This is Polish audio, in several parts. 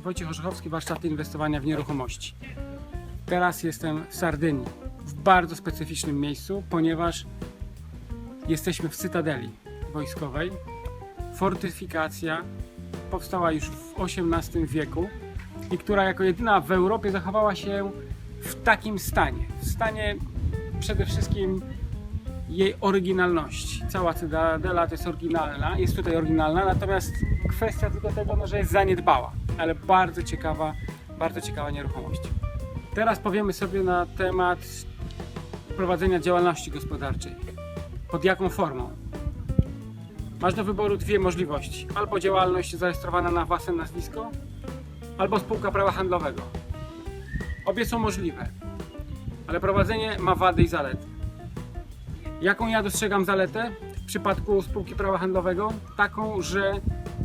Wojciech Orzechowski, warsztaty inwestowania w nieruchomości. Teraz jestem w Sardynii, w bardzo specyficznym miejscu, ponieważ jesteśmy w Cytadeli wojskowej. Fortyfikacja powstała już w XVIII wieku i która jako jedyna w Europie zachowała się w takim stanie. W stanie przede wszystkim jej oryginalności. Cała Cytadela to jest oryginalna, jest tutaj oryginalna, natomiast kwestia tylko tego, no, że jest zaniedbała, ale bardzo ciekawa, bardzo ciekawa nieruchomość. Teraz powiemy sobie na temat prowadzenia działalności gospodarczej. Pod jaką formą? Masz do wyboru dwie możliwości. Albo działalność zarejestrowana na własne nazwisko, albo spółka prawa handlowego. Obie są możliwe, ale prowadzenie ma wady i zalety. Jaką ja dostrzegam zaletę w przypadku spółki prawa handlowego? Taką, że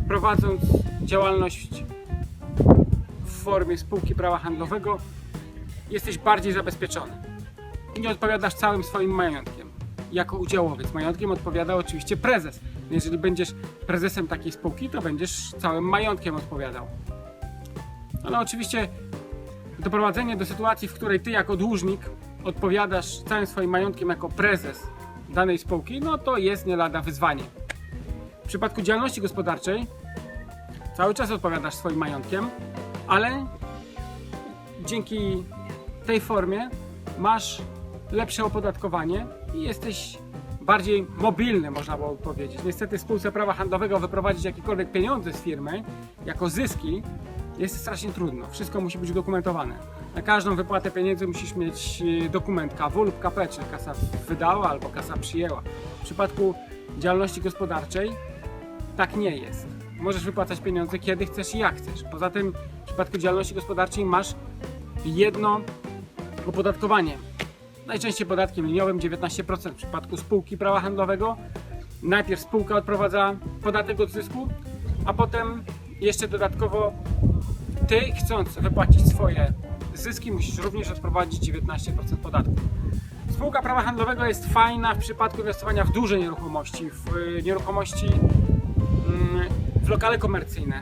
prowadząc działalność formie spółki prawa handlowego jesteś bardziej zabezpieczony. I nie odpowiadasz całym swoim majątkiem. Jako udziałowiec majątkiem odpowiada oczywiście prezes. Jeżeli będziesz prezesem takiej spółki, to będziesz całym majątkiem odpowiadał. Ale oczywiście doprowadzenie do sytuacji, w której ty jako dłużnik odpowiadasz całym swoim majątkiem jako prezes danej spółki, no to jest nie lada wyzwanie. W przypadku działalności gospodarczej cały czas odpowiadasz swoim majątkiem, ale dzięki tej formie masz lepsze opodatkowanie i jesteś bardziej mobilny, można było powiedzieć. Niestety spółce prawa handlowego wyprowadzić jakiekolwiek pieniądze z firmy jako zyski jest strasznie trudno. Wszystko musi być udokumentowane. Na każdą wypłatę pieniędzy musisz mieć e, dokument KW lub KP, czyli kasa wydała albo kasa przyjęła. W przypadku działalności gospodarczej tak nie jest. Możesz wypłacać pieniądze kiedy chcesz i jak chcesz. Poza tym w przypadku działalności gospodarczej masz jedno opodatkowanie. Najczęściej podatkiem liniowym 19%. W przypadku spółki prawa handlowego najpierw spółka odprowadza podatek od zysku, a potem jeszcze dodatkowo ty chcąc wypłacić swoje zyski musisz również odprowadzić 19% podatku. Spółka prawa handlowego jest fajna w przypadku inwestowania w duże nieruchomości, w y, nieruchomości mm, w lokale komercyjne,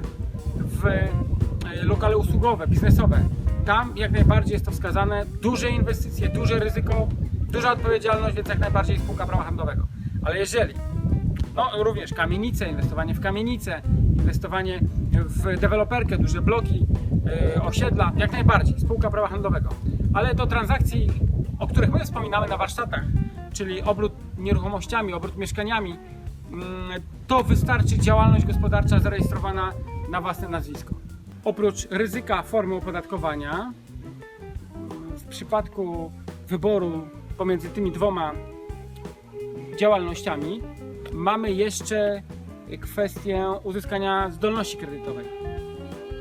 w y, lokale usługowe, biznesowe. Tam jak najbardziej jest to wskazane. Duże inwestycje, duże ryzyko, duża odpowiedzialność, więc jak najbardziej spółka prawa handlowego. Ale jeżeli no również kamienice, inwestowanie w kamienice, inwestowanie w deweloperkę, duże bloki, yy, osiedla, jak najbardziej, spółka prawa handlowego. Ale do transakcji, o których my wspominamy na warsztatach, czyli obrót nieruchomościami, obrót mieszkaniami, mm, to wystarczy działalność gospodarcza zarejestrowana na własne nazwisko. Oprócz ryzyka formy opodatkowania, w przypadku wyboru pomiędzy tymi dwoma działalnościami mamy jeszcze kwestię uzyskania zdolności kredytowej.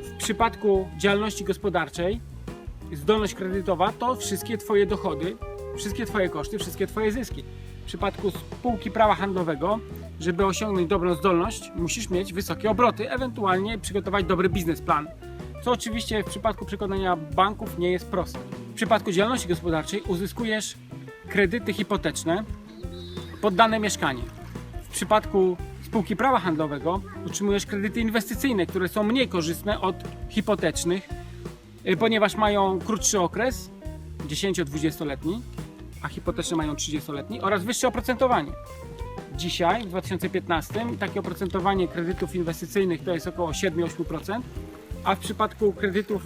W przypadku działalności gospodarczej zdolność kredytowa to wszystkie Twoje dochody, wszystkie Twoje koszty, wszystkie Twoje zyski. W przypadku spółki prawa handlowego, żeby osiągnąć dobrą zdolność, musisz mieć wysokie obroty, ewentualnie przygotować dobry biznesplan. Co oczywiście w przypadku przekonania banków nie jest proste. W przypadku działalności gospodarczej uzyskujesz kredyty hipoteczne pod dane mieszkanie. W przypadku spółki prawa handlowego otrzymujesz kredyty inwestycyjne, które są mniej korzystne od hipotecznych, y, ponieważ mają krótszy okres 10-20-letni, a hipoteczne mają 30-letni oraz wyższe oprocentowanie. Dzisiaj, w 2015, takie oprocentowanie kredytów inwestycyjnych to jest około 7-8%, a w przypadku kredytów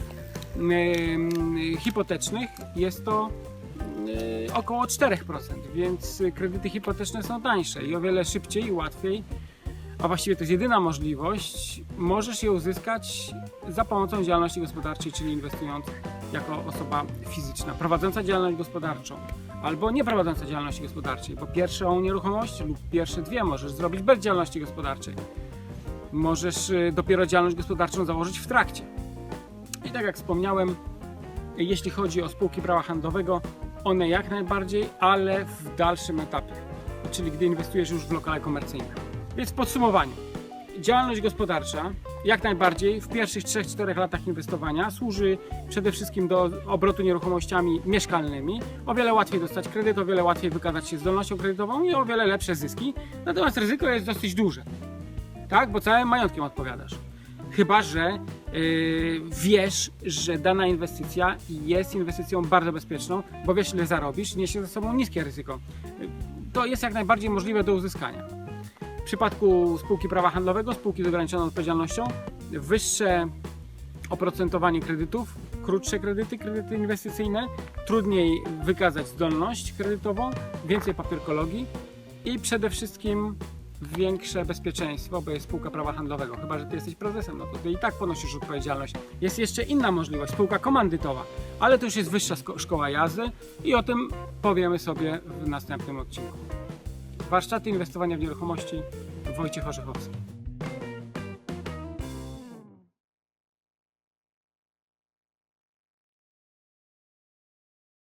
ym, hipotecznych jest to yy, około 4%, więc kredyty hipoteczne są tańsze i o wiele szybciej i łatwiej, a właściwie to jest jedyna możliwość, możesz je uzyskać za pomocą działalności gospodarczej, czyli inwestując jako osoba fizyczna, prowadząca działalność gospodarczą albo nie prowadząca działalności gospodarczej, bo pierwszą nieruchomość lub pierwsze dwie możesz zrobić bez działalności gospodarczej. Możesz y, dopiero działalność gospodarczą założyć w trakcie. I tak jak wspomniałem, jeśli chodzi o spółki prawa handlowego, one jak najbardziej, ale w dalszym etapie, czyli gdy inwestujesz już w lokale komercyjne. Więc w podsumowaniu, działalność gospodarcza jak najbardziej w pierwszych 3-4 latach inwestowania służy przede wszystkim do obrotu nieruchomościami mieszkalnymi. O wiele łatwiej dostać kredyt, o wiele łatwiej wykazać się zdolnością kredytową i o wiele lepsze zyski. Natomiast ryzyko jest dosyć duże, tak? Bo całym majątkiem odpowiadasz. Chyba, że yy, wiesz, że dana inwestycja jest inwestycją bardzo bezpieczną, bo wiesz ile zarobisz, niesie ze sobą niskie ryzyko. To jest jak najbardziej możliwe do uzyskania. Przypadku spółki prawa handlowego, spółki z ograniczoną odpowiedzialnością, wyższe oprocentowanie kredytów, krótsze kredyty, kredyty inwestycyjne, trudniej wykazać zdolność kredytową, więcej papierkologii i przede wszystkim większe bezpieczeństwo, bo jest spółka prawa handlowego. Chyba, że ty jesteś prezesem, no to ty i tak ponosisz odpowiedzialność. Jest jeszcze inna możliwość, spółka komandytowa, ale to już jest wyższa szkoła jazdy i o tym powiemy sobie w następnym odcinku. Warsztaty inwestowania w nieruchomości Wojciech Orzechowski.